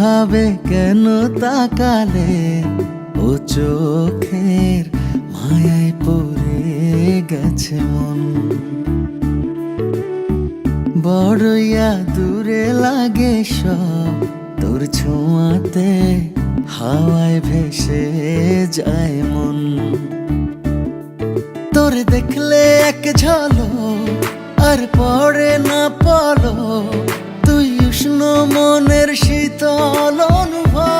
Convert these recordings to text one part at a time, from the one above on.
এভাবে কেন তাকালে ও চোখের মায়ায় পড়ে গেছে মন। বড়ইয়া দূরে লাগে সব, তোর ছোঁয়াতে হাওয়ায় ভেসে যায় মন। তোর দেখলে এক ঝলো আর পড়ে না পলো তুই উষ্ণ মনের অনুভব।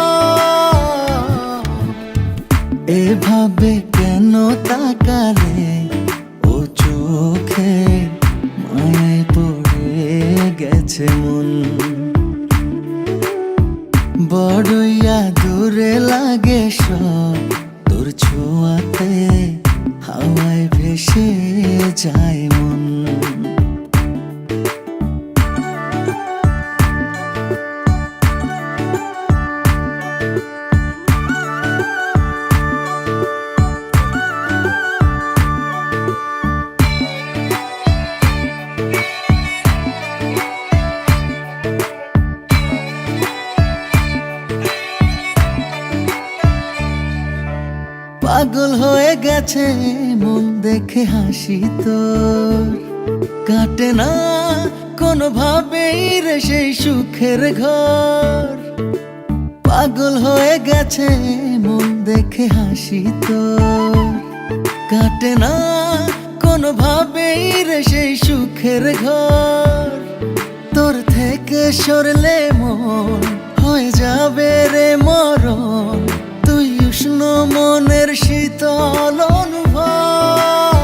এভাবে কেন তাকালে? ও চোখে মায়ায় পড়ে গেছে মন। বড়ইয়া দূরে লাগে সব। তোর ছোঁয়াতে হাওয়ায় ভেসে যায় মন। পাগল হয়ে গেছে মন দেখে হাসি তোর। কাটে না কোনোভাবেই রে সেই সুখের ঘর। পাগল হয়ে গেছে মন দেখে হাসি তোর। কাটে না কোনোভাবেই রে সেই সুখের ঘর। তোর থেকে সরলে মন হয়ে যাবে রে মরণ। উষ্ণ মনের শীতল অনুভব।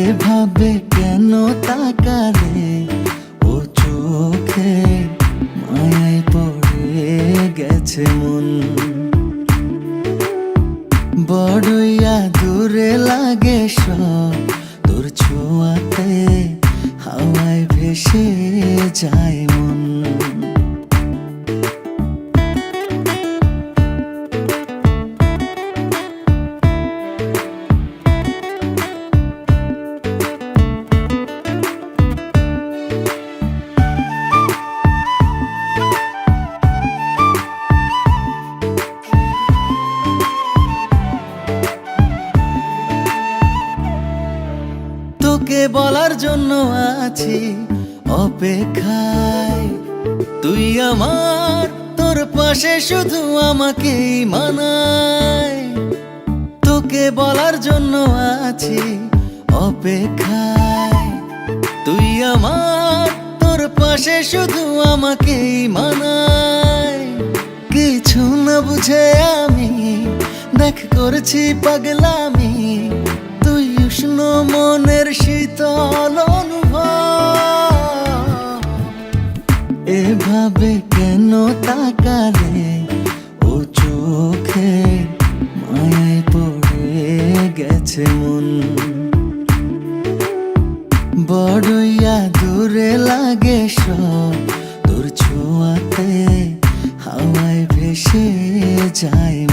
এভাবে কেন তাকালে ও চোখে মায়ায় পড়ে গেছে মন। বড়ইয়া দূরে লাগে সব, তোর ছোঁয়াতে হাওয়ায় ভেসে যায় মন। তোকে বলার জন্য আছি অপেক্ষায়। তুই আমার, তোর পাশে শুধু আমাকেই মানায়। তোকে বলার জন্য আছি অপেক্ষায়। তুই আমার, তোর পাশে শুধু আমাকেই মানায়। কিছু না বুঝে আমি, দেখ করছি পাগলামি। উষ্ণ মনের শীতল অনুভব। এভাবে কেন তাকালে ও চোখে মায়ায় পড়ে গেছে মন। বড়ইয়া দূরে লাগে সব, তোর ছোঁয়াতে হাওয়ায় ভেসে যায়